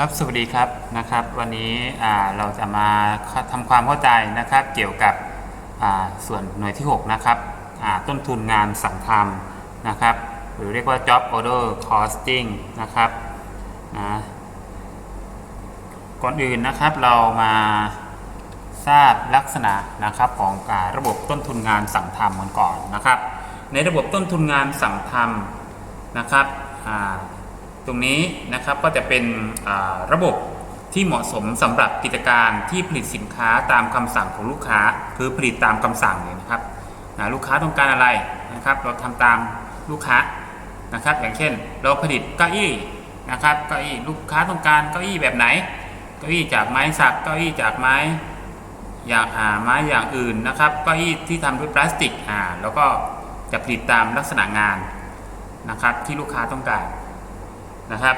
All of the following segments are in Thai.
ครับสวัสดีครับนะครับ วันนี้เราจะมาทำความเข้าใจนะครับ เกี่ยวกับส่วนหน่วยที่ 6 นะครับต้นทุนงานสั่งทำนะครับ หรือเรียกว่า job order costing นะครับนะก่อนอื่นนะครับเรามาทราบลักษณะนะครับของอาระบบต้นทุนงานสั่งทำกันก่อนนะครับ ในระบบต้นทุนงานสั่งทำนะครับ ตรงนี้นะครับก็จะเป็นระบบที่เหมาะสมสำหรับกิจการที่ผลิตสินค้าตามคำสั่งของลูกค้า คือผลิตตามคำสั่งเลยนะครับนะลูกค้าต้องการอะไรนะครับ เราทำตามลูกค้านะครับ อย่างเช่น เราผลิตเก้าอี้นะครับเก้าอี้ลูกค้าต้องการเก้าอี้แบบไหนเก้าอี้จากไม้สักเก้าอี้จากไม้อย่างอ่าไม้อย่างอื่นนะครับเก้าอี้ที่ทำด้วยพลาสติกอ่าแล้วก็จะผลิตตามลักษณะงานนะครับที่ลูกค้าต้องการ นะครับ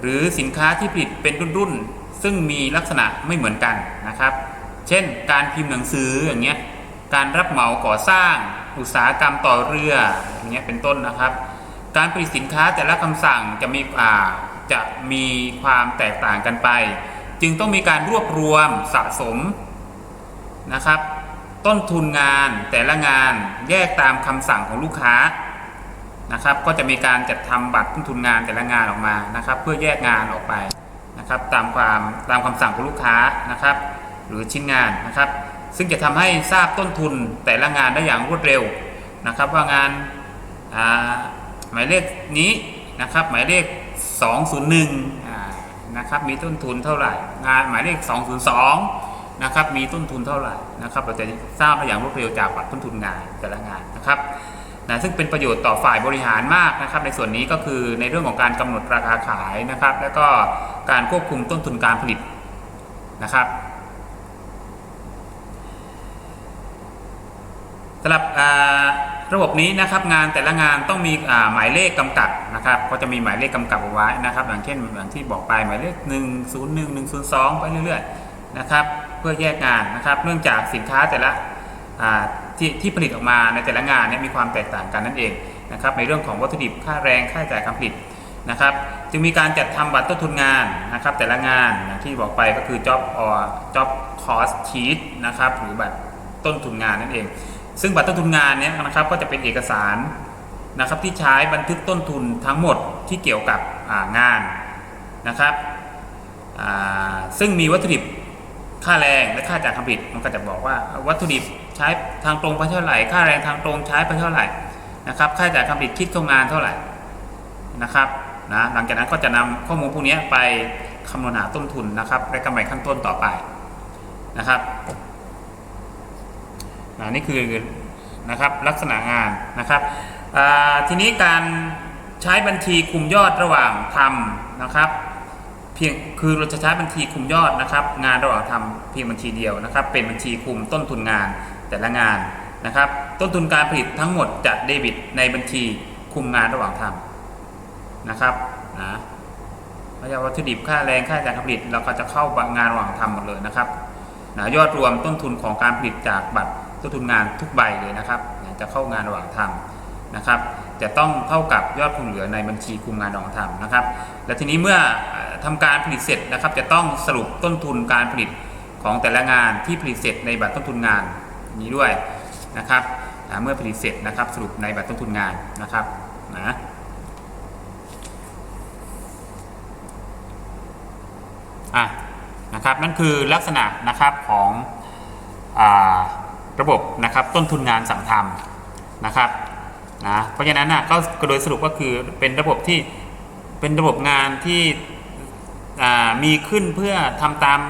หรือสินค้าที่ผลิตเป็นรุ่นๆ ซึ่งมีลักษณะไม่เหมือนกันนะครับ เช่น การพิมพ์หนังสืออย่างเงี้ย การรับเหมาก่อสร้าง อุตสาหกรรมต่อเรืออย่างเงี้ยเป็นต้นนะครับ การผลิตสินค้าแต่ละคำสั่งจะมีอ่าจะมีความแตกต่างกันไป จึงต้องมีการรวบรวมสะสมนะครับ ต้นทุนงานแต่ละงานแยกตามคำสั่งของลูกค้า นะครับ ก็จะมีการจัดทำบัตรต้นทุนงานแต่ละงานออกมานะครับ เพื่อแยกงานออกไปนะครับตามความตามคำสั่งของลูกค้านะครับ หรือชิ้นงานนะครับ ซึ่งจะทำให้ทราบต้นทุนแต่ละงานได้อย่างรวดเร็วนะครับ ว่างานหมายเลขนี้นะครับ หมายเลข 201อ่านะครับมีต้นทุนเท่าไหร่ งานหมายเลข 202นะครับมีต้นทุนเท่าไหร่นะครับเราจะทราบได้อย่างรวดเร็วจากบัตรต้นทุนงานแต่ละงานนะครับ นะซึ่งเป็นประโยชน์ต่อฝ่ายบริหารมากนะครับ ในส่วนนี้ก็คือในเรื่องของการกำหนดราคาขายนะครับ แล้วก็การควบคุมต้นทุนการผลิตนะครับสำหรับระบบนี้นะครับงานแต่ละงานต้องมีหมายเลขกำกับนะครับก็จะมีหมายเลขกำกับเอาไว้นะครับ อย่างเช่นอย่างที่บอกไปหมายเลข 1 0 1 1 0 2 ไปเรื่อยๆนะครับ เพื่อแยกงานนะครับ เนื่องจากสินค้าแต่ละ ที่ที่ผลิตออกมาในแต่ละงานเนี่ยมีความแตกต่างกันนั่นเองนะครับในเรื่องของวัตถุดิบค่าแรงค่าจ่ายการผลิตนะครับจึงมีการจัดทำบัตรต้นทุนงานนะครับแต่ละงานที่บอกไปก็คือ job or job cost sheet นะครับหรือบัตรต้นทุนงานนั่นเอง ซึ่งบัตรต้นทุนงานเนี่ยนะครับก็จะเป็นเอกสารนะครับที่ใช้บันทึกต้นทุนทั้งหมดที่เกี่ยวกับางานนะครับซึ่งมีวัตถุดิบค่าแรงและค่าจากการผลิตมันก็จะบอกว่าวัตถุดิบ ใช้ทางตรงไปเท่าไหร่ ค่าแรงทางตรงใช้ไปเท่าไหร่นะครับ ค่าจ่ากกาผลิตคิดเข้างานเท่าไหร่นะครับนะหลังจากนั้นก็จะนำข้อมูลพวกนี้ไปคำนวณหาต้นทุนนะครับและกำไรขั้นต้นต่อไปนะครับนะนี่คือนะครับลักษณะงานนะครับทีนี้การใช้บัญชีคุมยอดระหว่างทำนะครับเพียงคือเราจะใช้บัญชีคุมยอดนะครับ งานระหว่างทำเพียงบัญชีเดียวนะครับ เป็นบัญชีคุมต้นทุนงาน แต่ละงานนะครับ ต้นทุนการผลิตทั้งหมดจะเดบิตในบัญชีคุมงานระหว่างทำนะครับนะไม่ใช่วัตถุดิบค่าแรงค่าการผลิตเราก็จะเข้างานระหว่างทำหมดเลยนะครับนะยอดรวมต้นทุนของการผลิตจากบัตรต้นทุนงานทุกใบเลยนะครับนะจะเข้างานระหว่างทำนะครับ จะต้องเท่ากับยอดคงเหลือในบัญชีคุมงานระหว่างทำนะครับ และทีนี้เมื่อเอ่อทำการผลิตเสร็จนะครับ จะต้องสรุปต้นทุนการผลิตของแต่ละงานที่ผลิตเสร็จในบัตรต้นทุนงาน นี้ด้วยนะครับเมื่อผลิตเสร็จนะครับสรุปในบัตรต้นทุนงานนะครับนะอะนะครับนั่นคือลักษณะนะครับของอระบบนะครับต้นทุนงานสั่งทำนะครับนะเพราะฉะนั้นนะก็โดยสรุปก็คือเป็นระบบที่เป็นระบบงานที่มีขึ้นเพื่อทำตาม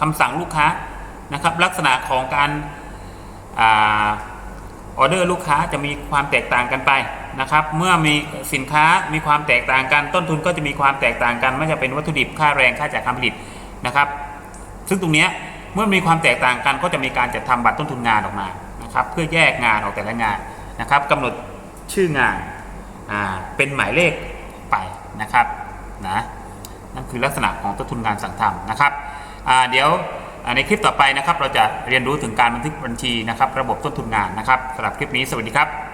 คำสั่งลูกค้านะครับ ลักษณะของการ ออเดอร์ลูกค้าจะมีความแตกต่างกันไปนะครับ เมื่อมีสินค้ามีความแตกต่างกัน ต้นทุนก็จะมีความแตกต่างกัน ไม่ว่าจะเป็นวัตถุดิบค่าแรงค่าจากการผลิตนะครับ ซึ่งตรงนี้เมื่อมีความแตกต่างกันก็จะมีการจัดทำบัตรต้นทุนงานออกมานะครับ เพื่อแยกงานออกแต่ละงานนะครับกำหนดชื่องานาเป็นหมายเลขไปนะครับนะนั่นคือลักษณะของต้นทุนงานสั่งทำนะครับเดี๋ยว ในคลิปต่อไปนะครับ เราจะเรียนรู้ถึงการบันทึกบัญชีนะครับ ระบบต้นทุนงานนะครับสำหรับคลิปนี้สวัสดีครับ